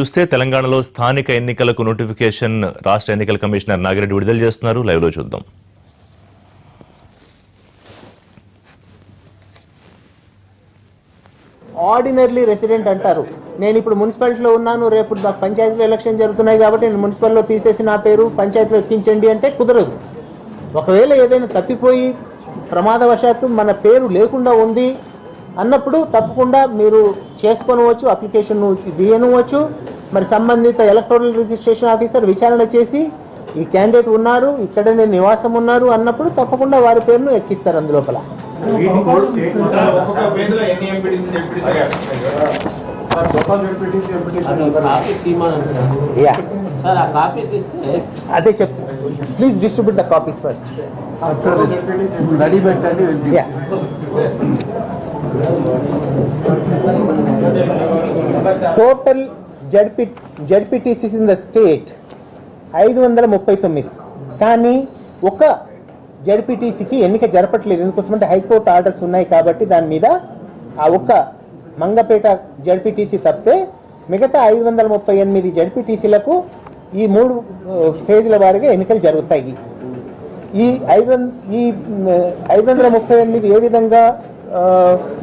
చూస్తే తెలంగాణలో స్థానిక ఎన్నికలకు నోటిఫికేషన్ రాష్ట్ర ఎన్నికల కమిషనర్ నాగిరెడ్డి విడుదల చేస్తున్నారు. లైవ్లో చూద్దాం. ఆర్డినర్లీ రెసిడెంట్ అంటారు. నేను ఇప్పుడు మున్సిపాలిటీలో ఉన్నాను. రేపు పంచాయతీలో ఎలక్షన్ జరుగుతున్నాయి కాబట్టి నేను మున్సిపల్లో తీసేసి నా పేరు పంచాయతీలో ఎక్కించండి అంటే కుదరదు. ఒకవేళ ఏదైనా తప్పిపోయి ప్రమాదవశాత్తు మన పేరు లేకుండా ఉంది అన్నప్పుడు తప్పకుండా మీరు చేసుకొనవచ్చు అప్లికేషన్ తీయనవచ్చు. మరి సంబంధిత ఎలక్టోరల్ రిజిస్ట్రేషన్ ఆఫీసర్ విచారణ చేసి ఈ క్యాండిడేట్ ఉన్నారు ఇక్కడనే నివాసం ఉన్నారు అన్నప్పుడు తప్పకుండా వారి పేరును ఎక్కిస్తారు అందులోపల. అదే చెప్తాను please distribute the copies first ready పెట్టండి total ZP ZPTCs in the state ఐదు వందల ముప్పై తొమ్మిది. కానీ ఒక జడ్పీటీసీకి ఎన్నిక జరపట్లేదు. ఎందుకోసమంటే హైకోర్టు ఆర్డర్స్ ఉన్నాయి కాబట్టి దాని మీద ఆ ఒక్క మంగపేట జడ్పీటీసీ తప్పితే మిగతా ఐదు వందల ముప్పై ఎనిమిది జడ్పీటీసీలకు ఈ మూడు ఫేజ్ల వారిగా ఎన్నికలు జరుగుతాయి. ఈ ఐదు ఈ ఐదు వందల ముప్పై ఎనిమిది ఏ విధంగా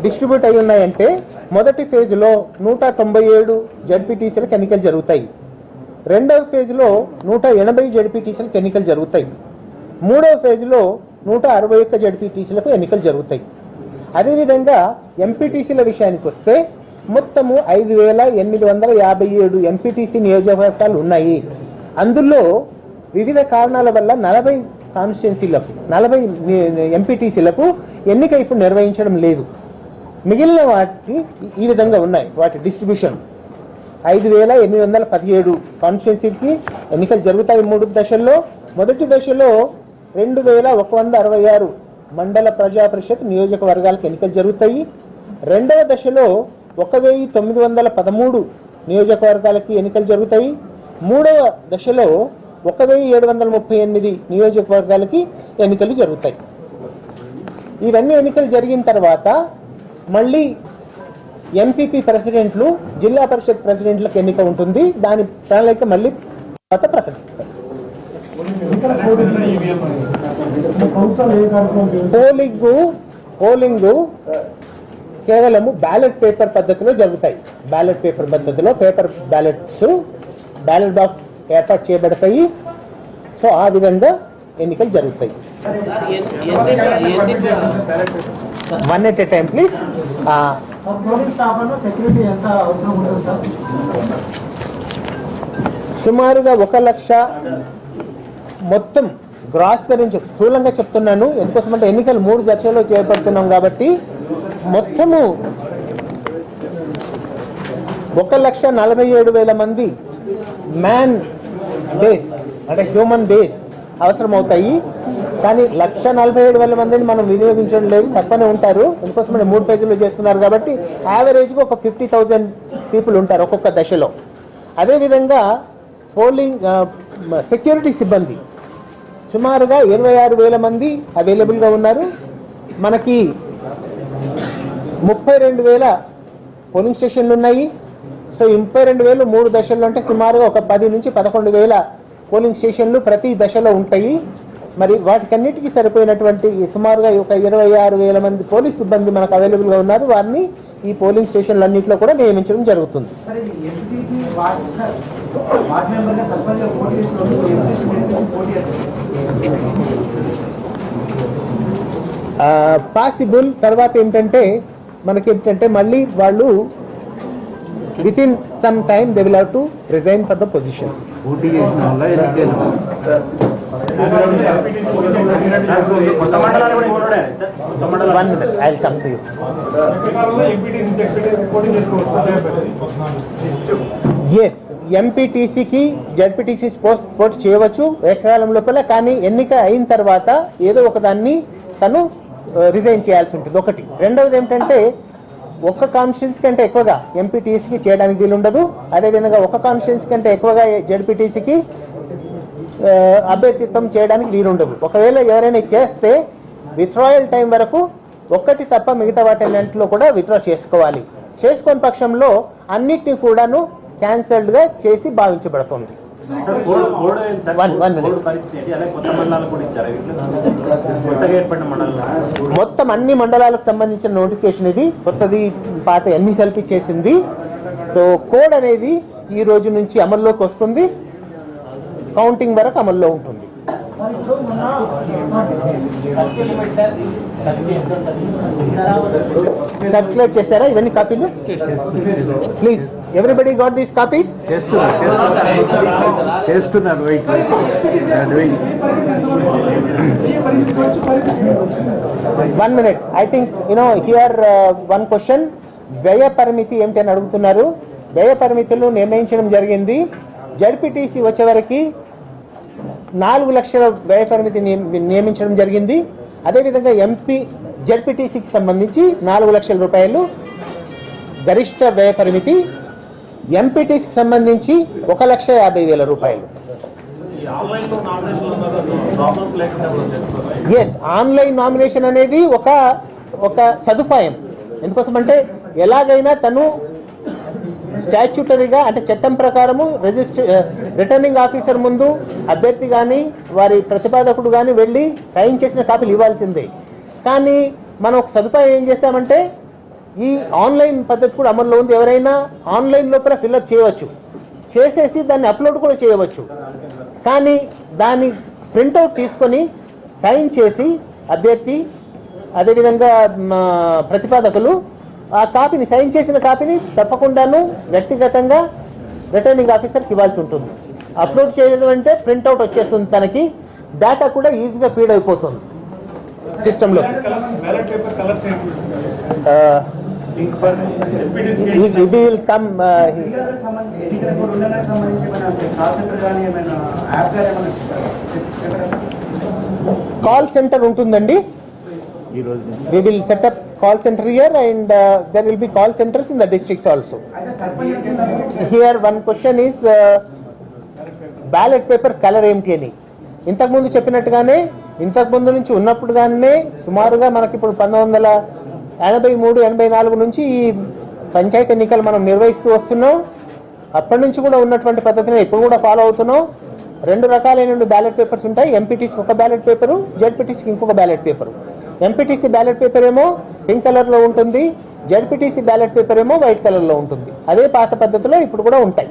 డిస్ట్రిబ్యూట్ అయి ఉన్నాయంటే మొదటి ఫేజ్లో నూట తొంభై ఏడు జడ్పీటీసీలకు ఎన్నికలు జరుగుతాయి. రెండవ ఫేజ్లో నూట ఎనభై జడ్పీటీసీలకు ఎన్నికలు జరుగుతాయి. మూడవ ఫేజ్లో నూట అరవై ఒక్క జడ్పీటీసీలకు ఎన్నికలు జరుగుతాయి. అదేవిధంగా ఎంపీటీసీల విషయానికి వస్తే మొత్తము ఐదు వేల ఎనిమిది వందల యాభై ఏడు ఎంపీటీసీ నియోజకవర్గాలు ఉన్నాయి. అందులో వివిధ కారణాల వల్ల నలభై కాన్స్టిట్యున్సీలకు నలభై ఎంపీటీసీలకు ఎన్నిక ఇప్పుడు నిర్వహించడం లేదు. మిగిలిన వాటికి ఈ విధంగా ఉన్నాయి. వాటి డిస్ట్రిబ్యూషన్. ఐదు వేల ఎనిమిది వందల పదిహేడు కాన్స్టిట్యున్సీకి ఎన్నికలు జరుగుతాయి మూడు దశల్లో. మొదటి దశలో రెండు వేల ఒక వంద అరవై ఆరు మండల ప్రజా పరిషత్ నియోజకవర్గాలకు ఎన్నికలు జరుగుతాయి. రెండవ దశలో ఒక వెయ్యి తొమ్మిది వందల పదమూడు నియోజకవర్గాలకి ఎన్నికలు జరుగుతాయి. మూడవ దశలో ఒక వెయ్యి ఏడు వందల ముప్పై ఎనిమిది నియోజకవర్గాలకి ఎన్నికలు జరుగుతాయి. ఇవన్నీ ఎన్నికలు జరిగిన తర్వాత మళ్ళీ ఎంపీపీ ప్రెసిడెంట్లు జిల్లా పరిషత్ ప్రెసిడెంట్లకు ఎన్నిక ఉంటుంది. దాని ప్రణాళిక మళ్ళీ తర్వాత ప్రకటిస్తారు పోలింగ్ పోలింగ్ కేవలము బ్యాలెట్ పేపర్ పద్ధతిలో జరుగుతాయి. బ్యాలెట్ పేపర్ పద్ధతిలో పేపర్ బ్యాలెట్స్ బ్యాలెట్ బాక్స్ ఏర్పాటు చేయబడతాయి. సో ఆ విధంగా ఎన్నికలు జరుగుతాయి. One at a time please సుమారుగా ఒక లక్ష మొత్తం గ్రాస్ గురించి స్థూలంగా చెప్తున్నాను. ఎందుకోసమంటే ఎన్నికలు మూడు దశలో చేపడుతున్నాం కాబట్టి మొత్తము ఒక లక్ష నలభై ఏడు వేల మంది మ్యాన్ బేస్ అంటే హ్యూమన్ బేస్ అవసరం అవుతాయి కానీ లక్ష నలభై ఏడు వేల మందిని మనం వినియోగించడం లేదు. తప్పనే ఉంటారు. ఎందుకోసమంటే మూడు పేజీలు చేస్తున్నారు కాబట్టి యావరేజ్గా ఒక ఫిఫ్టీ థౌజండ్ పీపుల్ ఉంటారు ఒక్కొక్క దశలో. అదేవిధంగా పోలింగ్ సెక్యూరిటీ సిబ్బంది. సుమారుగా ఇరవై ఆరు వేల మంది అవైలబుల్గా ఉన్నారు. మనకి ముప్పై రెండు వేల పోలింగ్ స్టేషన్లు ఉన్నాయి. సో ముప్పై రెండు వేలు మూడు దశల్లో అంటే సుమారుగా ఒక పది నుంచి పదకొండు వేల పోలింగ్ స్టేషన్లు ప్రతి దశలో ఉంటాయి. మరి వాటికన్నిటికీ సరిపోయినటువంటి సుమారుగా ఒక ఇరవై ఆరు వేల మంది పోలీస్ సిబ్బంది మనకు అవైలబుల్గా ఉన్నారు. వారిని ఈ పోలింగ్ స్టేషన్లన్నింటిలో కూడా నియమించడం జరుగుతుంది. పాసిబుల్ తర్వాత ఏంటంటే మనకి ఏంటంటే మళ్ళీ వాళ్ళు with in some time they will have to resign for the positions one minute I come to you yes ఎంపీటీసీకి ZPTC post పోటీ చేయవచ్చు. ఏకకాలం లోపల కానీ ఎన్నిక అయిన తర్వాత ఏదో ఒక దాన్ని తను రిజైన్ చేయాల్సి ఉంటుంది. ఒకటి. రెండవది ఏమిటంటే ఒక్క కాన్స్టిట్యూన్స్ కంటే ఎక్కువగా ఎంపీటీసీకి చేయడానికి వీలుండదు. అదేవిధంగా ఒక కాన్స్టిట్యూన్స్ కంటే ఎక్కువగా జడ్పీటీసీకి అభ్యర్థిత్వం చేయడానికి వీలుండదు. ఒకవేళ ఎవరైనా చేస్తే విత్డ్రాయల్ టైం వరకు ఒక్కటి తప్ప మిగతా వాటి కూడా విత్డ్రా చేసుకోవాలి. చేసుకోని పక్షంలో అన్నిటినీ కూడాను క్యాన్సల్డ్గా చేసి భావించబడుతుంది. మొత్తం అన్ని మండలాలకు సంబంధించిన నోటిఫికేషన్ ఇది. కొత్తది పాత అన్ని కలిపి చేసింది. సో కోడ్ అనేది ఈ రోజు నుంచి అమల్లోకి వస్తుంది. కౌంటింగ్ వరకు అమల్లో ఉంటుంది. సర్క్యులేట్ చేశారా? ఇవన్నీ కాపీలు please everybody got these copies చేస్తున్నారు one minute I think you know here one question వ్యయ పరిమితి ఏమిటి అని అడుగుతున్నారు. వ్యయ పరిమితులు నిర్ణయించడం జరిగింది. జడ్పీటీసీ వచ్చేవరకు నాలుగు లక్షల వ్యయ పరిమితి నియ- నియమించడం జరిగింది. అదేవిధంగా ఎంపీ జడ్పీటీసీకి సంబంధించి నాలుగు లక్షల రూపాయలు గరిష్ట వ్యయ పరిమితి ఎంపీటీసీకి సంబంధించి ఒక లక్ష యాభై వేల రూపాయలు. ఎస్ ఆన్లైన్ నామినేషన్ అనేది ఒక ఒక సదుపాయం. ఎందుకోసం అంటే ఎలాగైనా తను స్టాచ్యూటరీగా అంటే చట్టం ప్రకారము రిజిస్టర్ రిటర్నింగ్ ఆఫీసర్ ముందు అభ్యర్థి కానీ వారి ప్రతిపాదకుడు కానీ వెళ్ళి సైన్ చేసిన కాపీలు ఇవ్వాల్సిందే. కానీ మనం ఒక సదుపాయం ఏం చేస్తామంటే ఈ ఆన్లైన్ పద్ధతి కూడా అమల్లో ఉంది. ఎవరైనా ఆన్లైన్ లోపల ఫిల్అప్ చేయవచ్చు. చేసేసి దాన్ని అప్లోడ్ కూడా చేయవచ్చు. కానీ దాన్ని ప్రింట్అవుట్ తీసుకొని సైన్ చేసి అభ్యర్థి అదేవిధంగా మా ప్రతిపాదకులు ఆ కాపీని సైన్ చేసిన కాపీని తప్పకుండాను వ్యక్తిగతంగా రిటర్నింగ్ ఆఫీసర్కి ఇవ్వాల్సి ఉంటుంది. అప్లోడ్ చేయడం అంటే ప్రింట్అవుట్ వచ్చేస్తుంది తనకి. డేటా కూడా ఈజీగా ఫీడ్ అయిపోతుంది. సిస్టంలో. ఇది విల్ కమ్ కాల్ సెంటర్ ఉంటుందండి. సెంటర్ ఉంటుందండి we will set up call center here and uh, there will be call centers in the districts also. here one question is uh, ballot paper colour ఏమిటి అని. ఇంతకుముందు చెప్పినట్టుగానే ఇంతకుముందు నుంచి ఉన్నప్పుడుగానే సుమారుగా మనకి ఇప్పుడు పంతొమ్మిది వందల ఎనభై మూడు ఎనభై నాలుగు నుంచి ఈ పంచాయతీ ఎన్నికలు మనం నిర్వహిస్తూ వస్తున్నాం. అప్పటి నుంచి కూడా ఉన్నటువంటి పద్ధతిని ఇప్పుడు కూడా ఫాలో అవుతున్నాం. రెండు రకాలైన బ్యాలెట్ పేపర్స్ ఉంటాయి. ఎంపీటీసీ ఒక బ్యాలెట్ పేపరు జెడ్పీటీసీకి ఇంకొక ballot paper MPTC ballot paper ఏమో పింక్ కలర్లో ఉంటుంది. జెడ్పీటీసీ బ్యాలెట్ పేపర్ ఏమో వైట్ కలర్లో ఉంటుంది. అదే పాత పద్ధతిలో ఇప్పుడు కూడా ఉంటాయి.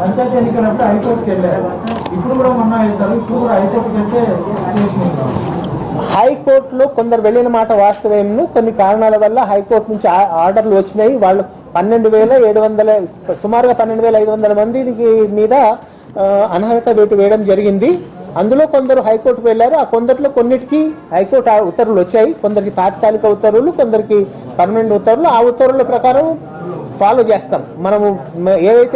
పంచాయతీ ఎన్నికలప్పుడు హైకోర్టుకి వెళ్ళారు. ఇప్పుడు కూడా మొన్న వేశారు. ఇప్పుడు కూడా హైకోర్టుకి వెళ్తే హైకోర్టులో కొందరు వెళ్ళిన మాట వాస్తవేను కొన్ని కారణాల వల్ల హైకోర్టు నుంచి ఆర్డర్లు వచ్చినాయి. వాళ్ళు పన్నెండు వేల ఏడు వందల సుమారుగా పన్నెండు వేల ఐదు వందల మందికి మీద అనర్హత వేటు వేయడం జరిగింది. అందులో కొందరు హైకోర్టుకు వెళ్ళారు. ఆ కొందరిలో కొన్నిటికి హైకోర్టు ఉత్తర్వులు వచ్చాయి. కొందరికి తాత్కాలిక ఉత్తర్వులు కొందరికి పర్మనెంట్ ఉత్తర్వులు. ఆ ఉత్తర్వుల ప్రకారం ఫాలో చేస్తాం. మనము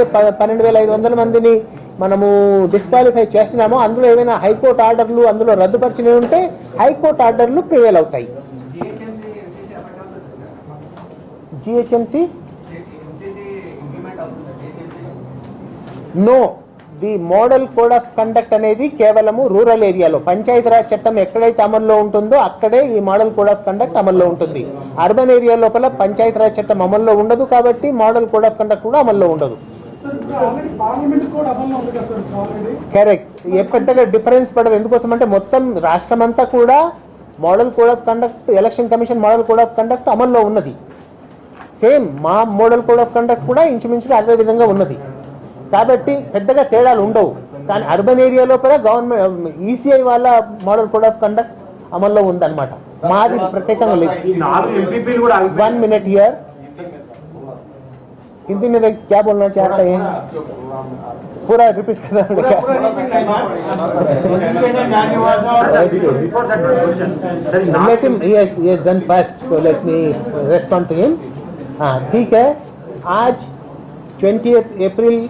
ప- పన్నెండు వేల ఐదు వందల మందిని మనము డిస్క్వాలిఫై చేసినామో అందులో ఏమైనా హైకోర్టు ఆర్డర్లు అందులో రద్దుపరిచినవి ఉంటే హైకోర్టు ఆర్డర్లు ప్రివేల్ అవుతాయి. GHMC no the model code of conduct అనేది కేవలము రూరల్ ఏరియాలో పంచాయతీరాజ్ చట్టం ఎక్కడైతే అమల్లో ఉంటుందో అక్కడే ఈ మోడల్ కోడ్ ఆఫ్ కండక్ట్ అమల్లో ఉంటుంది. అర్బన్ ఏరియా లోపల పంచాయతీరాజ్ చట్టం అమల్లో ఉండదు కాబట్టి మోడల్ కోడ్ ఆఫ్ కండక్ట్ కూడా అమల్లో ఉండదు. కరెక్ట్ ఏ పెద్దగా డిఫరెన్స్ పడదు. ఎందుకోసం అంటే మొత్తం రాష్ట్రం అంతా కూడా model code of conduct election commission model code of conduct అమల్లో ఉన్నది. సేమ్ మా మోడల్ కోడ్ ఆఫ్ కండక్ట్ కూడా ఇంచుమించుగా అదే విధంగా ఉన్నది. కాబట్టి పెద్దగా తేడాలు ఉండవు కానీ అర్బన్ ఏరియా లోపల గవర్నమెంట్ ఈసీఐ వాళ్ళ మోడల్ కోడ్ ఆఫ్ కండక్ట్ అమల్లో ఉందన్నమాట మాది ప్రత్యేకంగా లేదు ఈ నాలుగు ఎంపీపీలు కూడా ఆగిపోయాయి. वन मिनट हियर हिंदी में क्या बोलना चाहते हैं पूरा रिपीट करना पड़ेगा Before that one question. Sir, ఈ let నాలుగు him he has, he has done first so let me respond to him हाँ ठीक है आज 20th अप्रैल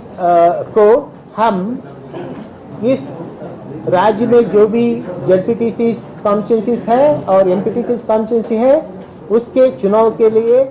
को हम इस राज्य में जो भी जेडपीटीसी कॉन्स्टिट्यूंसीज है और एमपीटीसी कॉन्स्टिट्यूंसी है, उसके चुनाव के लिए